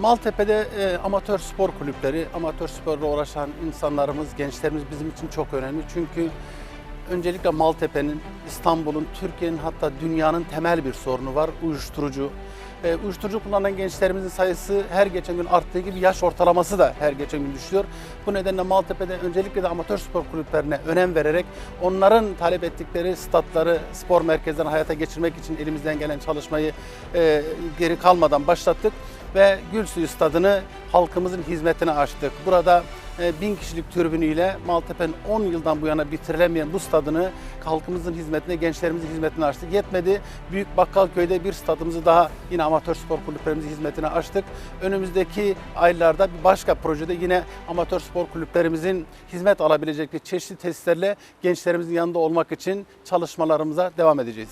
Maltepe'de e, amatör spor kulüpleri, amatör sporla uğraşan insanlarımız, gençlerimiz bizim için çok önemli. Çünkü öncelikle Maltepe'nin, İstanbul'un, Türkiye'nin hatta dünyanın temel bir sorunu var, uyuşturucu. E, uyuşturucu kullanan gençlerimizin sayısı her geçen gün arttığı gibi yaş ortalaması da her geçen gün düşüyor. Bu nedenle Maltepe'de öncelikle de amatör spor kulüplerine önem vererek onların talep ettikleri statları, spor merkezlerini hayata geçirmek için elimizden gelen çalışmayı e, geri kalmadan başlattık ve Gülsuyu Stadı'nı halkımızın hizmetine açtık. Burada e, bin kişilik türbünüyle Maltepe'nin 10 yıldan bu yana bitirilemeyen bu stadını halkımızın hizmetine, gençlerimizin hizmetine açtık. Yetmedi. Büyük Bakkalköy'de bir stadımızı daha yine amatör spor kulüplerimizin hizmetine açtık. Önümüzdeki aylarda bir başka projede yine amatör spor kulüplerimizin hizmet alabilecekleri çeşitli tesislerle gençlerimizin yanında olmak için çalışmalarımıza devam edeceğiz.